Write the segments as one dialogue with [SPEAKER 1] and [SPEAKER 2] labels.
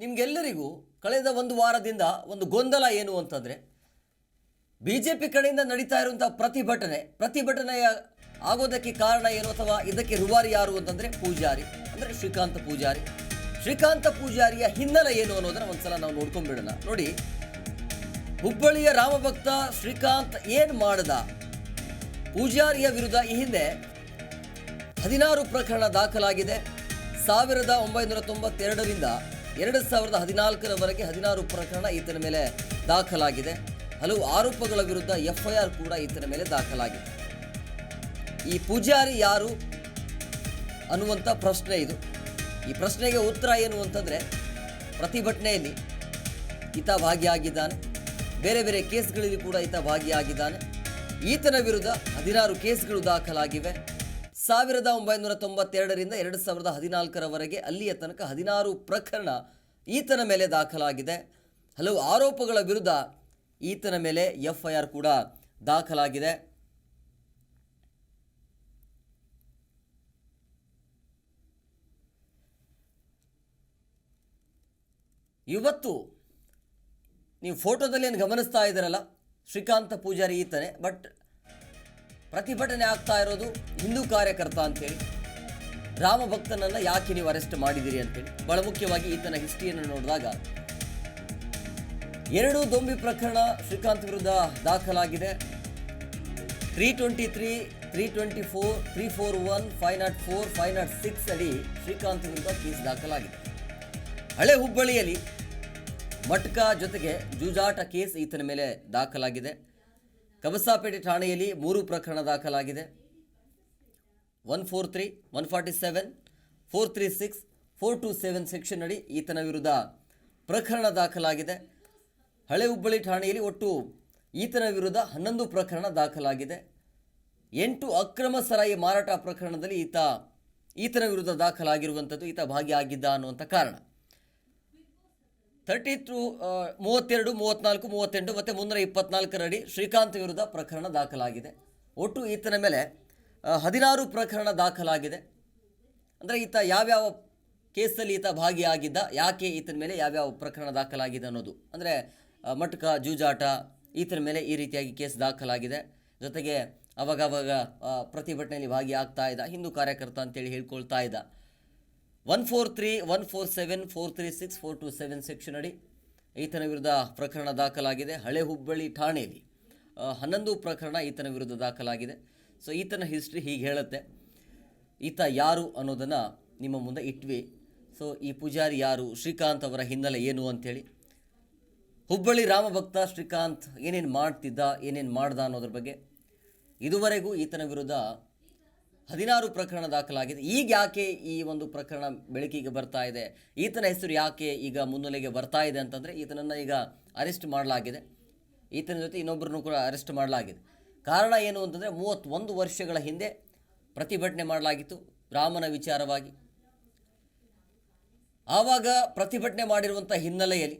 [SPEAKER 1] ನಿಮಗೆಲ್ಲರಿಗೂ ಕಳೆದ ಒಂದು ವಾರದಿಂದ ಒಂದು ಗೊಂದಲ ಏನು ಅಂತಂದರೆ ಬಿ ಜೆ ಪಿ ಕಡೆಯಿಂದ ನಡೀತಾ ಇರುವಂಥ ಪ್ರತಿಭಟನೆ, ಪ್ರತಿಭಟನೆಯ ಆಗೋದಕ್ಕೆ ಕಾರಣ ಏನು ಅಥವಾ ಇದಕ್ಕೆ ರುವಾರಿ ಯಾರು ಅಂತಂದರೆ ಪೂಜಾರಿ, ಅಂದರೆ ಶ್ರೀಕಾಂತ ಪೂಜಾರಿ. ಶ್ರೀಕಾಂತ ಪೂಜಾರಿಯ ಹಿನ್ನೆಲೆ ಏನು ಅನ್ನೋದನ್ನ ಒಂದ್ಸಲ ನಾವು ನೋಡ್ಕೊಂಡ್ಬಿಡೋಣ ನೋಡಿ, ಹುಬ್ಬಳ್ಳಿಯ ರಾಮಭಕ್ತ ಶ್ರೀಕಾಂತ್ ಏನು ಮಾಡ್ದ? ಪೂಜಾರಿಯ ವಿರುದ್ಧ ಈ ಹಿಂದೆ ಹದಿನಾರು ಪ್ರಕರಣ ದಾಖಲಾಗಿದೆ. ಸಾವಿರದ ಒಂಬೈನೂರ ತೊಂಬತ್ತೆರಡರಿಂದ ಎರಡು ಸಾವಿರದ ಹದಿನಾಲ್ಕರವರೆಗೆ ಹದಿನಾರು ಪ್ರಕರಣ ಈತನ ಮೇಲೆ ದಾಖಲಾಗಿದೆ. ಹಲವು ಆರೋಪಗಳ ವಿರುದ್ಧ ಎಫ್ಐಆರ್ ಕೂಡ ಈತನ ಮೇಲೆ ದಾಖಲಾಗಿದೆ. ಈ ಪೂಜಾರಿ ಯಾರು ಅನ್ನುವಂಥ ಪ್ರಶ್ನೆ ಇದು. ಈ ಪ್ರಶ್ನೆಗೆ ಉತ್ತರ ಏನು ಅಂತಂದರೆ, ಪ್ರತಿಭಟನೆಯಲ್ಲಿ ಈತ ಭಾಗಿಯಾಗಿದ್ದಾನೆ. ಬೇರೆ ಬೇರೆ ಕೇಸ್ಗಳಲ್ಲಿ ಕೂಡ ಈತ ಭಾಗಿಯಾಗಿದ್ದಾನೆ. ಈತನ ವಿರುದ್ಧ ಹದಿನಾರು ಕೇಸ್ಗಳು ದಾಖಲಾಗಿವೆ. ಸಾವಿರದ ಒಂಬೈನೂರ ತೊಂಬತ್ತೆರಡರಿಂದ ಎರಡು ಸಾವಿರದ ಹದಿನಾಲ್ಕರವರೆಗೆ ಅಲ್ಲಿಯ ತನಕ ಹದಿನಾರು ಪ್ರಕರಣ ಈತನ ಮೇಲೆ ದಾಖಲಾಗಿದೆ. ಹಲವು ಆರೋಪಗಳ ವಿರುದ್ಧ ಈತನ ಮೇಲೆ ಎಫ್ ಐ ಆರ್ ಕೂಡ ದಾಖಲಾಗಿದೆ. ಇವತ್ತು ನೀವು ಫೋಟೋದಲ್ಲಿ ಏನು ಗಮನಿಸ್ತಾ ಇದ್ದೀರಲ್ಲ, ಶ್ರೀಕಾಂತ ಪೂಜಾರಿ ಈತನೇ, ಬಟ್ ಪ್ರತಿಭಟನೆ ಆಗ್ತಾ ಇರೋದು ಹಿಂದೂ ಕಾರ್ಯಕರ್ತ ಅಂತೇಳಿ. ರಾಮ ಭಕ್ತನನ್ನ ಯಾಕೆ ನೀವು ಅರೆಸ್ಟ್ ಮಾಡಿದಿರಿ ಅಂತೇಳಿ. ಬಹಳ ಮುಖ್ಯವಾಗಿ ಈತನ ಹಿಸ್ಟ್ರಿಯನ್ನು ನೋಡಿದಾಗ ಎರಡು ದೊಂಬಿ ಪ್ರಕರಣ ಶ್ರೀಕಾಂತ್ ವಿರುದ್ಧ ದಾಖಲಾಗಿದೆ. Three twenty three three twenty four three four one five naught four five naught six ಅಡಿ ಶ್ರೀಕಾಂತ್ ವಿರುದ್ಧ ಕೇಸ್ ದಾಖಲಾಗಿದೆ. ಹಳೆ ಹುಬ್ಬಳ್ಳಿಯಲ್ಲಿ ಮಟ್ಕಾ ಜೊತೆಗೆ ಜೂಜಾಟ ಕೇಸ್ ಈತನ ಮೇಲೆ ದಾಖಲಾಗಿದೆ. ಕಬಸಾಪೇಟೆ ಠಾಣೆಯಲ್ಲಿ ಮೂರು ಪ್ರಕರಣ ದಾಖಲಾಗಿದೆ. One four three, one forty seven, four three six, four two seven section ಅಡಿ ಈತನ ವಿರುದ್ಧ ಪ್ರಕರಣ ದಾಖಲಾಗಿದೆ. ಹಳೆ ಹುಬ್ಬಳ್ಳಿ ಠಾಣೆಯಲ್ಲಿ ಒಟ್ಟು ಈತನ ವಿರುದ್ಧ ಹನ್ನೊಂದು ಪ್ರಕರಣ ದಾಖಲಾಗಿದೆ. ಎಂಟು ಅಕ್ರಮ ಸರಾಯಿ ಮಾರಾಟ ಪ್ರಕರಣದಲ್ಲಿ ಈತ, ಈತನ ವಿರುದ್ಧ ದಾಖಲಾಗಿರುವಂಥದ್ದು, ಈತ ಭಾಗಿಯಾಗಿದ್ದ ಅನ್ನುವಂಥ ಕಾರಣ. ತರ್ಟಿ ಟು ಮೂವತ್ತೆರಡು ಮೂವತ್ತ್ನಾಲ್ಕು ಮೂವತ್ತೆಂಟು ಮತ್ತು ಮುನ್ನೂರ ಇಪ್ಪತ್ನಾಲ್ಕರಡಿ ಶ್ರೀಕಾಂತ್ ವಿರುದ್ಧ ಪ್ರಕರಣ ದಾಖಲಾಗಿದೆ. ಒಟ್ಟು ಈತನ ಮೇಲೆ ಹದಿನಾರು ಪ್ರಕರಣ ದಾಖಲಾಗಿದೆ. ಅಂದರೆ ಈತ ಯಾವ್ಯಾವ ಕೇಸಲ್ಲಿ ಈತ ಭಾಗಿಯಾಗಿದ್ದ, ಯಾಕೆ ಈತನ ಮೇಲೆ ಯಾವ್ಯಾವ ಪ್ರಕರಣ ದಾಖಲಾಗಿದೆ ಅನ್ನೋದು. ಅಂದರೆ ಮಟ್ಕ, ಜೂಜಾಟ ಈತನ ಮೇಲೆ ಈ ರೀತಿಯಾಗಿ ಕೇಸ್ ದಾಖಲಾಗಿದೆ. ಜೊತೆಗೆ ಅವಾಗವಾಗ ಪ್ರತಿಭಟನೆಯಲ್ಲಿ ಭಾಗಿಯಾಗ್ತಾ ಇದ್ದ, ಹಿಂದೂ ಕಾರ್ಯಕರ್ತ ಅಂತೇಳಿ ಹೇಳ್ಕೊಳ್ತಾ ಇದ್ದ. One four three one four seven four three six four two seven section ಅಡಿ ಈತನ ವಿರುದ್ಧ ಪ್ರಕರಣ ದಾಖಲಾಗಿದೆ. ಹಳೆ ಹುಬ್ಬಳ್ಳಿ ಠಾಣೆಯಲ್ಲಿ ಹನ್ನೊಂದು ಪ್ರಕರಣ ಈತನ ವಿರುದ್ಧ ದಾಖಲಾಗಿದೆ. ಸೊ ಈತನ ಹಿಸ್ಟ್ರಿ ಹೀಗೆ ಹೇಳುತ್ತೆ. ಈತ ಯಾರು ಅನ್ನೋದನ್ನು ನಿಮ್ಮ ಮುಂದೆ ಇಟ್ವಿ. ಸೊ ಈ ಪೂಜಾರಿ ಯಾರು? ಶ್ರೀಕಾಂತ್ ಅವರ ಹಿನ್ನೆಲೆ ಏನು ಅಂಥೇಳಿ ಹುಬ್ಬಳ್ಳಿ ರಾಮಭಕ್ತ ಶ್ರೀಕಾಂತ್ ಏನೇನು ಮಾಡ್ತಿದ್ದ, ಏನೇನು ಮಾಡ್ದ ಅನ್ನೋದ್ರ ಬಗ್ಗೆ ಇದುವರೆಗೂ ಈತನ ವಿರುದ್ಧ ಹದಿನಾರು ಪ್ರಕರಣ ದಾಖಲಾಗಿದೆ. ಈಗ ಯಾಕೆ ಈ ಒಂದು ಪ್ರಕರಣ ಬೆಳಕಿಗೆ ಬರ್ತಾ ಇದೆ? ಈತನ ಹೆಸರು ಯಾಕೆ ಈಗ ಮುನ್ನೆಲೆಗೆ ಬರ್ತಾ ಇದೆ ಅಂತಂದರೆ ಈತನನ್ನು ಈಗ ಅರೆಸ್ಟ್ ಮಾಡಲಾಗಿದೆ. ಈತನ ಜೊತೆ ಇನ್ನೊಬ್ಬರನ್ನು ಕೂಡ ಅರೆಸ್ಟ್ ಮಾಡಲಾಗಿದೆ. ಕಾರಣ ಏನು ಅಂತಂದರೆ ಮೂವತ್ತೊಂದು ವರ್ಷಗಳ ಹಿಂದೆ ಪ್ರತಿಭಟನೆ ಮಾಡಲಾಗಿತ್ತು ರಾಮನ ವಿಚಾರವಾಗಿ. ಆವಾಗ ಪ್ರತಿಭಟನೆ ಮಾಡಿರುವಂಥ ಹಿನ್ನೆಲೆಯಲ್ಲಿ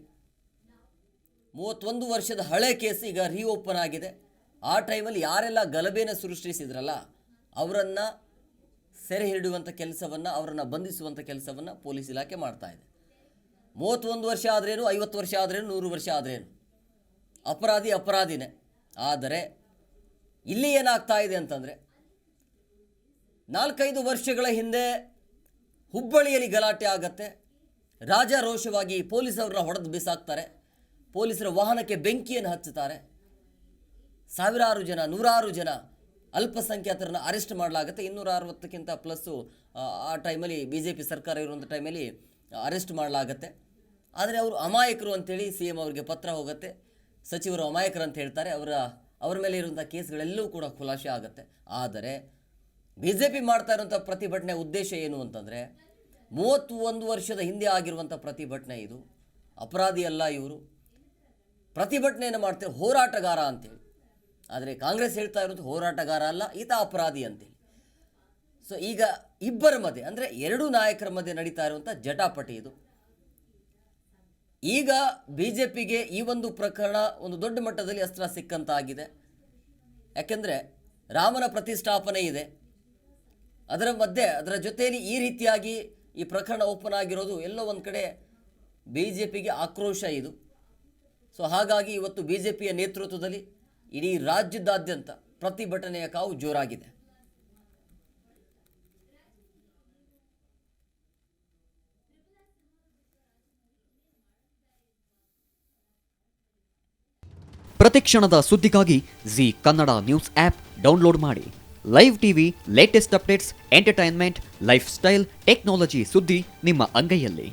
[SPEAKER 1] ಮೂವತ್ತೊಂದು ವರ್ಷದ ಹಳೆ ಕೇಸ್ ಈಗ ರೀಓಪನ್ ಆಗಿದೆ. ಆ ಟೈಮಲ್ಲಿ ಯಾರೆಲ್ಲ ಗಲಭೆನ ಸೃಷ್ಟಿಸಿದ್ರಲ್ಲ ಅವರನ್ನು ಸೆರೆ ಹಿಡಿಯುವಂಥ ಕೆಲಸವನ್ನು, ಅವರನ್ನು ಬಂಧಿಸುವಂಥ ಕೆಲಸವನ್ನು ಪೊಲೀಸ್ ಇಲಾಖೆ ಮಾಡ್ತಾ ಇದೆ. ಮೂವತ್ತೊಂದು ವರ್ಷ ಆದ್ರೇನು, ಐವತ್ತು ವರ್ಷ ಆದ್ರೇನು, ನೂರು ವರ್ಷ ಆದ್ರೇನು? ಅಪರಾಧಿ ಅಪರಾಧಿನೇ. ಆದರೆ ಇಲ್ಲಿ ಏನಾಗ್ತಾ ಇದೆ ಅಂತಂದರೆ, ನಾಲ್ಕೈದು ವರ್ಷಗಳ ಹಿಂದೆ ಹುಬ್ಬಳ್ಳಿಯಲ್ಲಿ ಗಲಾಟೆ ಆಗತ್ತೆ. ರಾಜಾರೋಷವಾಗಿ ಪೊಲೀಸರನ್ನ ಹೊಡೆದು ಬಿಸಾಕ್ತಾರೆ. ಪೊಲೀಸರ ವಾಹನಕ್ಕೆ ಬೆಂಕಿಯನ್ನು ಹಚ್ಚುತ್ತಾರೆ. ಸಾವಿರಾರು ಜನ, ನೂರಾರು ಜನ ಅಲ್ಪಸಂಖ್ಯಾತರನ್ನ ಅರೆಸ್ಟ್ ಮಾಡಲಾಗುತ್ತೆ. ಇನ್ನೂರ ಅರವತ್ತಕ್ಕಿಂತ ಪ್ಲಸ್ಸು ಆ, ಟೈಮಲ್ಲಿ ಬಿ ಜೆ ಪಿ ಸರ್ಕಾರ ಇರುವಂಥ ಟೈಮಲ್ಲಿ ಅರೆಸ್ಟ್ ಮಾಡಲಾಗತ್ತೆ. ಆದರೆ ಅವರು ಅಮಾಯಕರು ಅಂತೇಳಿ ಸಿ ಎಂ ಅವರಿಗೆ ಪತ್ರ ಹೋಗುತ್ತೆ. ಸಚಿವರು ಅಮಾಯಕರು ಅಂತ ಹೇಳ್ತಾರೆ. ಅವರ ಅವರ ಮೇಲೆ ಇರುವಂಥ ಕೇಸ್ಗಳೆಲ್ಲವೂ ಕೂಡ ಖುಲಾಸೆ ಆಗುತ್ತೆ. ಆದರೆ ಬಿ ಜೆ ಪಿ ಮಾಡ್ತಾ ಇರುವಂಥ ಪ್ರತಿಭಟನೆ ಉದ್ದೇಶ ಏನು ಅಂತಂದರೆ ಮೂವತ್ತು ಒಂದು ವರ್ಷದ ಹಿಂದೆ ಆಗಿರುವಂಥ ಪ್ರತಿಭಟನೆ ಇದು. ಅಪರಾಧಿ ಅಲ್ಲ ಇವರು. ಪ್ರತಿಭಟನೆಯನ್ನು ಮಾಡ್ತಾರೆ ಹೋರಾಟಗಾರ ಅಂತೇಳಿ. ಆದರೆ ಕಾಂಗ್ರೆಸ್ ಹೇಳ್ತಾ ಇರೋದು ಹೋರಾಟಗಾರ ಅಲ್ಲ, ಈತ ಅಪರಾಧಿ ಅಂತೇಳಿ ಸೊ ಈಗ ಇಬ್ಬರ ಮಧ್ಯೆ, ಅಂದರೆ ಎರಡು ನಾಯಕರ ಮಧ್ಯೆ ನಡೀತಾ ಇರುವಂಥ ಜಟಾಪಟಿ ಇದು. ಈಗ ಬಿ ಜೆ ಪಿಗೆ ಈ ಒಂದು ಪ್ರಕರಣ ಒಂದು ದೊಡ್ಡ ಮಟ್ಟದಲ್ಲಿ ಅಸ್ತ್ರ ಸಿಕ್ಕಂತಾಗಿದೆ. ಯಾಕೆಂದರೆ ರಾಮನ ಪ್ರತಿಷ್ಠಾಪನೆ ಇದೆ. ಅದರ ಮಧ್ಯೆ, ಅದರ ಜೊತೆಯಲ್ಲಿ ಈ ರೀತಿಯಾಗಿ ಈ ಪ್ರಕರಣ ಓಪನ್ ಆಗಿರೋದು ಎಲ್ಲೋ ಒಂದು ಕಡೆ ಬಿ ಜೆ ಪಿಗೆ ಆಕ್ರೋಶ ಇದು. ಸೊ ಹಾಗಾಗಿ ಇವತ್ತು ಬಿ ಜೆ ಪಿಯ ನೇತೃತ್ವದಲ್ಲಿ ಇಡೀ ರಾಜ್ಯದಾದ್ಯಂತ ಪ್ರತಿಭಟನೆಯ ಕಾವು ಜೋರಾಗಿದೆ.
[SPEAKER 2] ಪ್ರತಿಕ್ಷಣದ ಸುದ್ದಿಗಾಗಿ Zee Kannada news app download ಮಾಡಿ. Live TV latest updates entertainment lifestyle technology ಸುದ್ದಿ ನಿಮ್ಮ ಅಂಗೈಯಲ್ಲಿ.